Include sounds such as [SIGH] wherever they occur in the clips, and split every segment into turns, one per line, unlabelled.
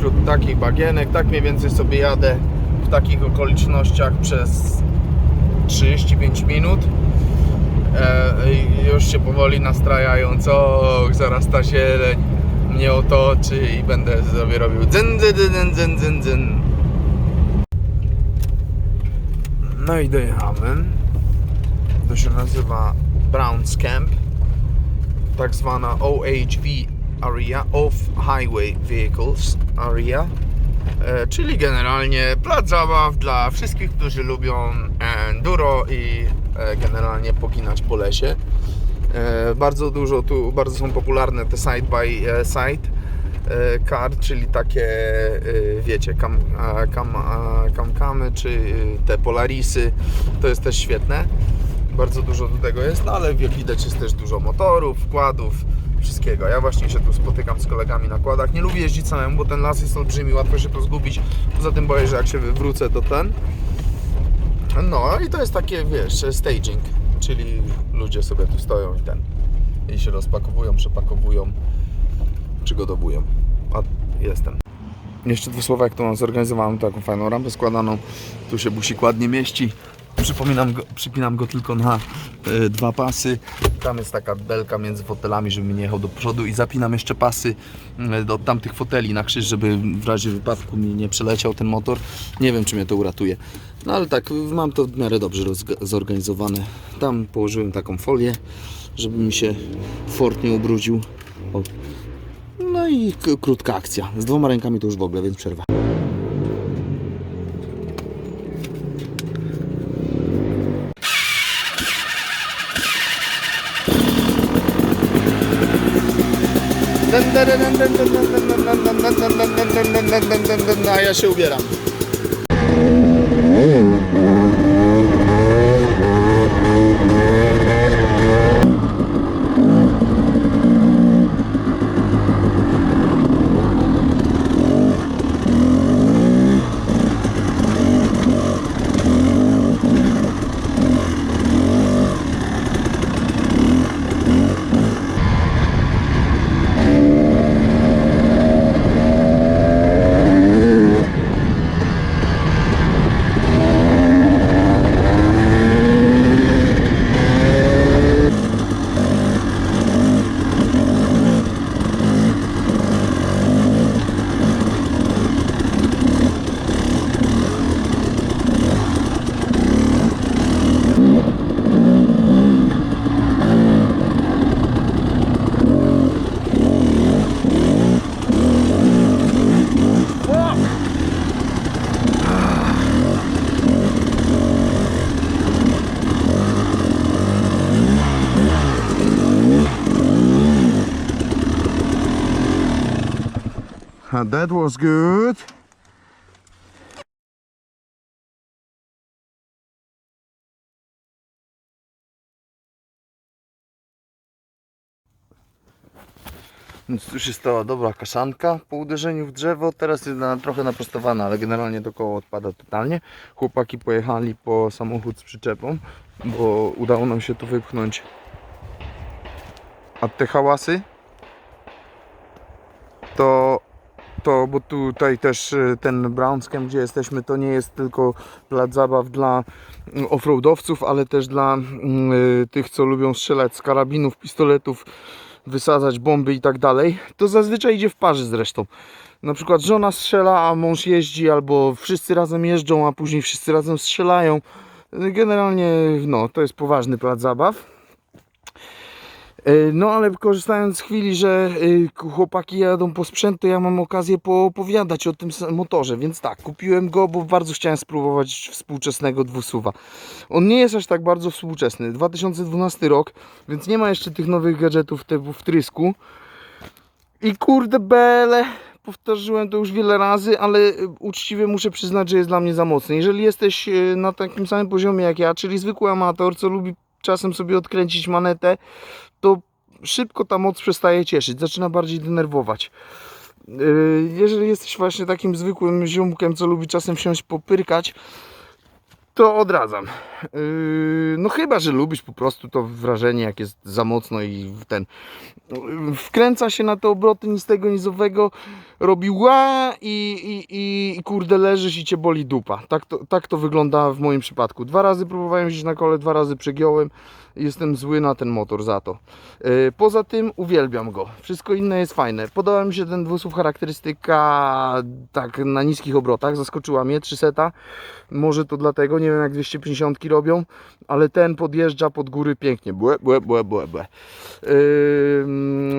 wśród takich bagienek, tak mniej więcej sobie jadę w takich okolicznościach przez 35 minut. E, już się powoli nastrajają, co zaraz ta zieleń mnie otoczy i będę sobie robił dzyn, dzyn, dzyn, dzyn, dzyn. No i dojechałem. To się nazywa Browns Camp. Tak zwana OHV Area, Off Highway Vehicles Area. E, czyli generalnie plac zabaw dla wszystkich, którzy lubią enduro i e, generalnie poginać po lesie. E, bardzo dużo tu, bardzo są popularne te side by e, side e, car, czyli takie, e, wiecie, kam, e, kam, e, kamkamy, czy e, te polarisy. To jest też świetne. Bardzo dużo do tego jest, ale jak widać jest też dużo motorów, wkładów, wszystkiego. Ja właśnie się tu spotykam z kolegami na kładach. Nie lubię jeździć samemu, bo ten las jest olbrzymi, łatwo się to zgubić. Poza tym boję, że jak się wywrócę, to ten. No i to jest takie, wiesz, staging, czyli ludzie sobie tu stoją i ten. I się rozpakowują, przepakowują, przygotowują. A jestem. Jeszcze dwa słowa, jak to mam zorganizowałem taką fajną rampę składaną. Tu się busik ładnie mieści. Przypominam go, przypinam go tylko na e, dwa pasy. Tam jest taka belka między fotelami, żeby nie jechał do przodu i zapinam jeszcze pasy e, do tamtych foteli na krzyż, żeby w razie wypadku mi nie przeleciał ten motor. Nie wiem, czy mnie to uratuje. No ale tak, mam to w miarę dobrze zorganizowane. Tam położyłem taką folię, żeby mi się Ford nie ubrudził. O. No i krótka akcja. Z dwoma rękami to już w ogóle, więc przerwa. A ja się ubieram. That was good. Więc tu się stała dobra kaszanka po uderzeniu w drzewo. Teraz jest na, trochę naprostowana, ale generalnie to koło odpada totalnie. Chłopaki pojechali po samochód z przyczepą, bo udało nam się tu wypchnąć. A te hałasy to to, bo tutaj też y, ten Brownscamp, gdzie jesteśmy, to nie jest tylko plac zabaw dla offroadowców, ale też dla mm, y, tych, co lubią strzelać z karabinów, pistoletów, wysadzać bomby i tak dalej. To zazwyczaj idzie w parze zresztą. Na przykład żona strzela, a mąż jeździ, albo wszyscy razem jeżdżą, a później wszyscy razem strzelają. Generalnie, no, to jest poważny plac zabaw. E, No ale korzystając z chwili, że y, chłopaki jadą po sprzęt, to ja mam okazję poopowiadać o tym motorze, więc tak, kupiłem go, bo bardzo chciałem spróbować współczesnego dwusuwa. On nie jest aż tak bardzo współczesny, 2012 rok, więc nie ma jeszcze tych nowych gadżetów typu wtrysku. I kurde bele, powtórzyłem to już wiele razy, ale uczciwie muszę przyznać, że jest dla mnie za mocny. Jeżeli jesteś y, na takim samym poziomie jak ja, czyli zwykły amator, co lubi czasem sobie odkręcić manetę, to szybko ta moc przestaje cieszyć, zaczyna bardziej denerwować. Yy, Jeżeli jesteś właśnie takim zwykłym ziomkiem, co lubi czasem wsiąść popyrkać, to odradzam. Yy, no chyba, że lubisz po prostu to wrażenie, jak jest za mocno i ten. Wkręca się na te obroty nic tego nizowego, robi ła i, i, i, i kurde leżysz i cię boli dupa. Tak to, tak to wygląda w moim przypadku. Dwa razy próbowałem jeździć na kole, dwa razy przegiąłem. Jestem zły na ten motor za to. Yy, Poza tym uwielbiam go. Wszystko inne jest fajne. Podoba mi się ten dwusłów charakterystyka tak na niskich obrotach. Zaskoczyła mnie 300. Może to dlatego, nie wiem jak 250 robią, ale ten podjeżdża pod góry pięknie. Błe, błe, błe, błe, błe.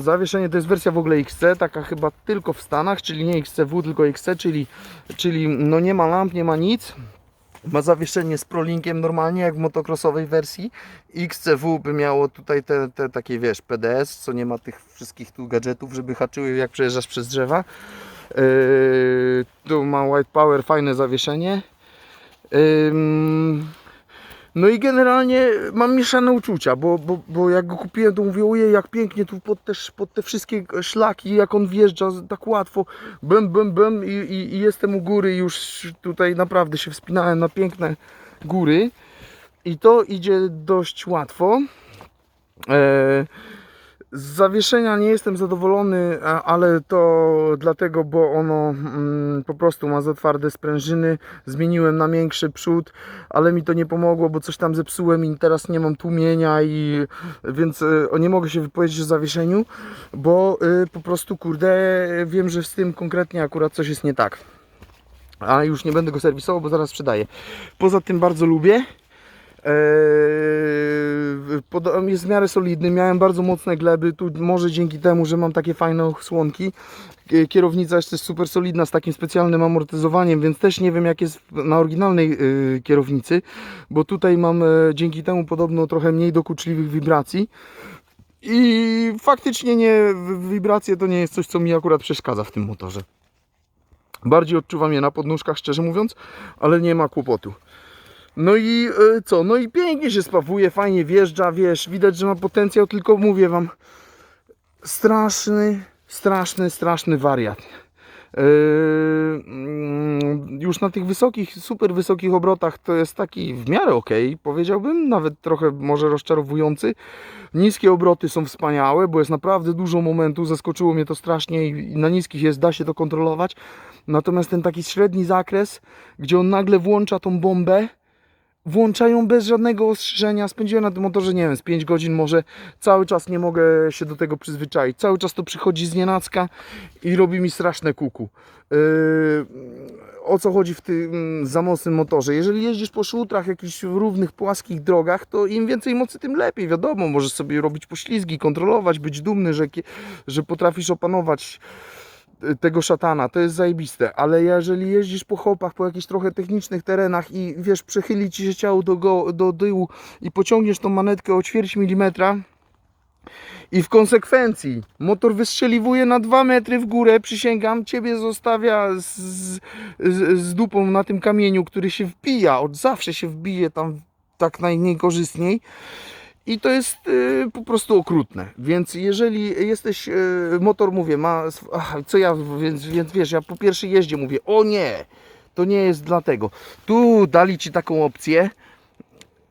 Zawieszenie to jest wersja w ogóle XC, taka chyba tylko w Stanach, czyli nie XCW, tylko XC, czyli, czyli no nie ma lamp, nie ma nic. Ma zawieszenie z prolinkiem normalnie, jak w motocrossowej wersji. XCW by miało tutaj te, te takie, wiesz, PDS, co nie ma tych wszystkich tu gadżetów, żeby haczyły jak przejeżdżasz przez drzewa. Yy, tu ma White Power, fajne zawieszenie. Ym, No i generalnie mam mieszane uczucia, bo, bo, bo jak go kupiłem, to mówię, ojej, jak pięknie tu pod te, pod te wszystkie szlaki, jak on wjeżdża tak łatwo, bym, bym, bym i, i, i jestem u góry, już tutaj naprawdę się wspinałem na piękne góry i to idzie dość łatwo. E, z zawieszenia nie jestem zadowolony, ale to dlatego, bo ono mm, po prostu ma za twarde sprężyny. Zmieniłem na większy przód, ale mi to nie pomogło, bo coś tam zepsułem i teraz nie mam tłumienia i więc o, nie mogę się wypowiedzieć o zawieszeniu, bo y, po prostu kurde wiem, że z tym konkretnie akurat coś jest nie tak. A już nie będę go serwisował, bo zaraz sprzedaję. Poza tym bardzo lubię. Jest w miarę solidny, miałem bardzo mocne gleby, tu może dzięki temu, że mam takie fajne słonki. Kie- Kierownica jest też super solidna z takim specjalnym amortyzowaniem, więc też nie wiem jak jest na oryginalnej y, kierownicy, bo tutaj mam e, dzięki temu podobno trochę mniej dokuczliwych wibracji. I faktycznie nie, wibracje to nie jest coś, co mi akurat przeszkadza w tym motorze. Bardziej odczuwam je na podnóżkach, szczerze mówiąc, ale nie ma kłopotu. No i e, co? No i pięknie się spawuje, fajnie wjeżdża, wiesz, widać, że ma potencjał, tylko mówię wam, straszny, straszny, straszny wariat. Yy, już na tych wysokich, super wysokich obrotach to jest taki w miarę ok, powiedziałbym, nawet trochę może rozczarowujący. Niskie obroty są wspaniałe, bo jest naprawdę dużo momentu, zaskoczyło mnie to strasznie i na niskich jest, da się to kontrolować. Natomiast ten taki średni zakres, gdzie on nagle włącza tą bombę, włączają bez żadnego ostrzeżenia. Spędziłem na tym motorze, nie wiem, z 5 godzin może. Cały czas nie mogę się do tego przyzwyczaić. Cały czas to przychodzi z nienacka i robi mi straszne kuku. Yy, o co chodzi w tym za mocnym motorze? Jeżeli jeździsz po szłutrach, jakichś równych, płaskich drogach, to im więcej mocy, tym lepiej. Wiadomo, możesz sobie robić poślizgi, kontrolować, być dumny, że, że potrafisz opanować tego szatana, to jest zajebiste, ale jeżeli jeździsz po chopach, po jakichś trochę technicznych terenach i wiesz, przechyli ci się ciało do, go, do tyłu i pociągniesz tą manetkę o ćwierć milimetra i w konsekwencji motor wystrzeliwuje na 2 metry w górę, przysięgam, ciebie zostawia z, z, z dupą na tym kamieniu, który się wbija, od zawsze się wbije tam tak najniekorzystniej. I to jest y, po prostu okrutne. Więc jeżeli jesteś, y, motor mówię, ma, ach, co ja, więc, więc wiesz, ja po pierwszej jeździe mówię, o nie, to nie jest dlatego. Tu dali Ci taką opcję,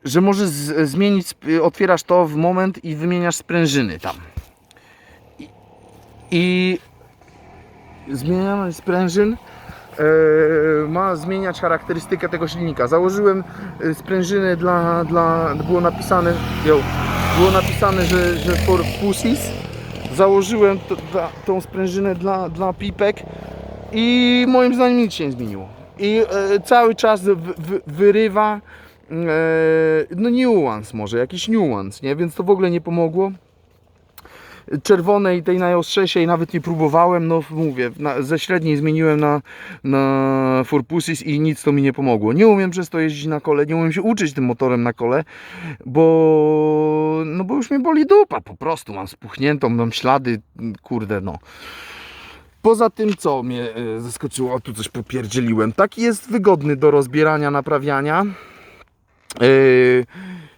że możesz z, zmienić, otwierasz to w moment i wymieniasz sprężyny tam. I, i zmienianie sprężyn ma zmieniać charakterystykę tego silnika. Założyłem e, sprężyny dla, dla było napisane, yo, było napisane, że, że for pussies. Założyłem tą sprężynę dla, dla pipek i moim zdaniem nic się nie zmieniło. I e, cały czas wy, wy, wyrywa e, no niuans może, jakiś niuans, nie? Więc to w ogóle nie pomogło czerwonej, tej najostrzejszej nawet nie próbowałem, no mówię, na, ze średniej zmieniłem na, na Furpusis i nic to mi nie pomogło. Nie umiem przez to jeździć na kole, nie umiem się uczyć tym motorem na kole, bo no bo już mnie boli dupa po prostu, mam spuchniętą, mam ślady, kurde no. Poza tym, co mnie e, zaskoczyło, o, tu coś popierdzieliłem. Taki jest wygodny do rozbierania, naprawiania. Yy,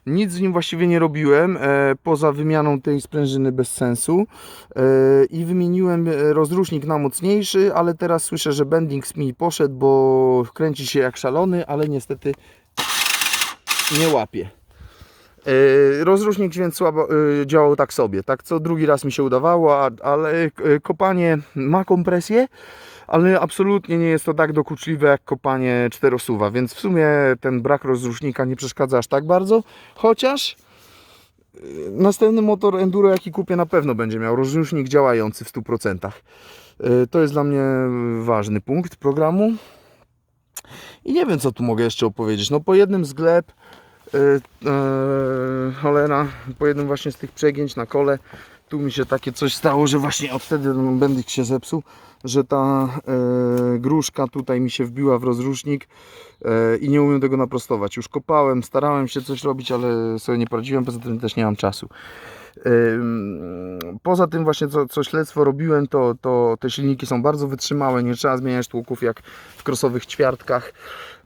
nic z nim właściwie nie robiłem, e, poza wymianą tej sprężyny bez sensu. E, I wymieniłem e, rozrusznik na mocniejszy, ale teraz słyszę, że Bendings mi poszedł, bo kręci się jak szalony, ale niestety nie łapie. Rozrusznik dźwięk słabo działał tak sobie. Tak co drugi raz mi się udawało, ale kopanie ma kompresję, ale absolutnie nie jest to tak dokuczliwe jak kopanie czterosuwa, więc w sumie ten brak rozrusznika nie przeszkadza aż tak bardzo, chociaż yy, następny motor enduro jaki kupię na pewno będzie miał rozrusznik działający w 100%. Yy, To jest dla mnie ważny punkt programu. I nie wiem co tu mogę jeszcze opowiedzieć. No po jednym z gleb yy, yy, cholera, po jednym właśnie z tych przegięć na kole tu mi się takie coś stało, że właśnie od wtedy ten będzik się zepsuł, że ta yy, gruszka tutaj mi się wbiła w rozrusznik yy, i nie umiem tego naprostować. Już kopałem, starałem się coś robić, ale sobie nie poradziłem, poza tym też nie mam czasu. Ym, Poza tym właśnie co, co śledztwo robiłem, to, to te silniki są bardzo wytrzymałe, nie trzeba zmieniać tłuków jak w krosowych ćwiartkach,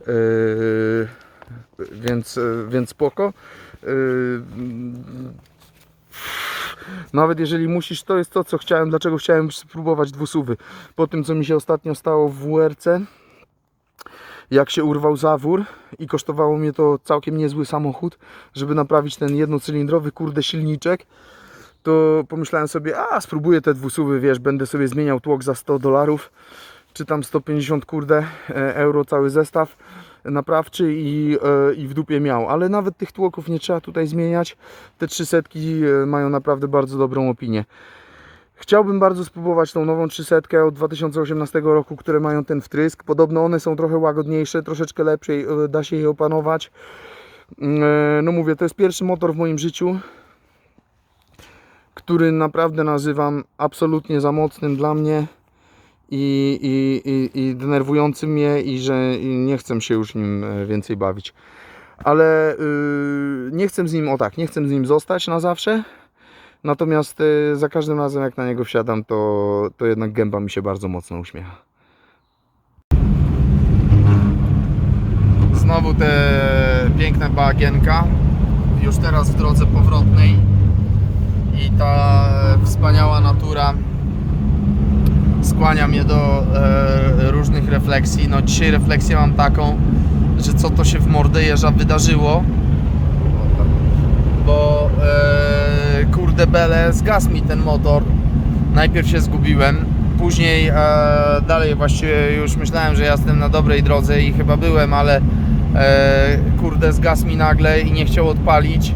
yy, więc, yy, więc spoko. Yy, nawet jeżeli musisz, to jest to co chciałem, dlaczego chciałem spróbować dwusuwy. Po tym co mi się ostatnio stało w WRC, jak się urwał zawór i kosztowało mnie to całkiem niezły samochód, żeby naprawić ten jednocylindrowy kurde silniczek, to pomyślałem sobie, a spróbuję te dwusuwy, wiesz, będę sobie zmieniał tłok za 100 dolarów, czy tam 150 kurde e, euro cały zestaw naprawczy i, e, i w dupie miał, ale nawet tych tłoków nie trzeba tutaj zmieniać, te 300 mają naprawdę bardzo dobrą opinię. Chciałbym bardzo spróbować tą nową 300 od 2018 roku, które mają ten wtrysk. Podobno one są trochę łagodniejsze, troszeczkę lepsze, e, da się je opanować. Mm, e, No mówię, to jest pierwszy motor w moim życiu, który naprawdę nazywam absolutnie za mocnym dla mnie i, i, i, denerwującym mnie i że nie chcę się już nim e, więcej bawić. Ale yy, nie chcę z nim, o tak, nie chcę z nim zostać na zawsze. Natomiast y, za każdym razem jak na niego wsiadam, to, to jednak gęba mi się bardzo mocno uśmiecha. Znowu te piękne bagienka. Już teraz w drodze powrotnej. I ta wspaniała natura skłania mnie do e, różnych refleksji. No dzisiaj refleksję mam taką, że co to się w Mordejerza wydarzyło. Bo e, kurde bele, zgasł mi ten motor. Najpierw się zgubiłem, później e, dalej właściwie już myślałem, że jestem na dobrej drodze i chyba byłem, ale e, kurde zgasł mi nagle i nie chciał odpalić.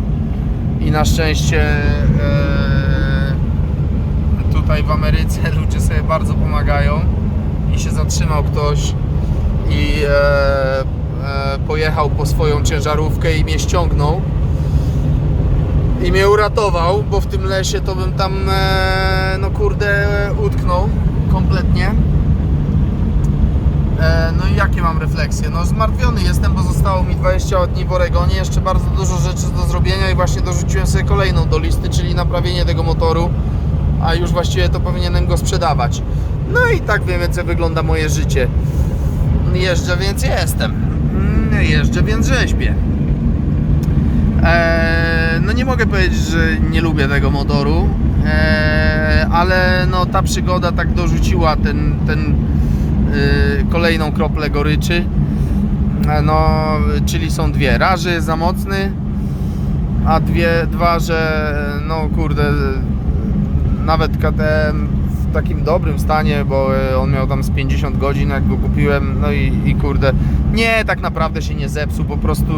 I na szczęście e, tutaj w Ameryce [LAUGHS] ludzie sobie bardzo pomagają i się zatrzymał ktoś i e, e, pojechał po swoją ciężarówkę i mnie ściągnął i mnie uratował, bo w tym lesie to bym tam e, no kurde utknął kompletnie. E, no i jakie mam refleksje? No zmartwiony jestem, bo zostało mi 20 dni w Oregonie, jeszcze bardzo dużo rzeczy do zrobienia i właśnie dorzuciłem sobie kolejną do listy, czyli naprawienie tego motoru, a już właściwie to powinienem go sprzedawać. No i tak wiem, jak wygląda moje życie. Jeżdżę, więc jestem. Mm, Jeżdżę, więc rzeźbię. Eee, no nie mogę powiedzieć, że nie lubię tego motoru, eee, ale no ta przygoda tak dorzuciła ten, ten yy, kolejną kroplę goryczy. E, No, czyli są dwie. Raz, że jest za mocny, a dwie, dwa, że no kurde, nawet KTM w takim dobrym stanie, bo e, on miał tam z 50 godzin jak go kupiłem, no i, i kurde, nie, tak naprawdę się nie zepsuł, po prostu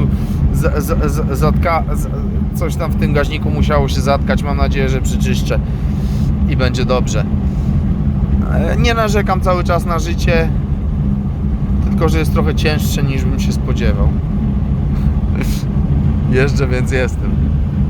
z, z, z, zatka, z, coś tam w tym gaźniku musiało się zatkać, mam nadzieję, że przyczyszczę i będzie dobrze. E, Nie narzekam cały czas na życie, tylko że jest trochę cięższe niż bym się spodziewał. [LAUGHS] Jeżdżę, więc jestem.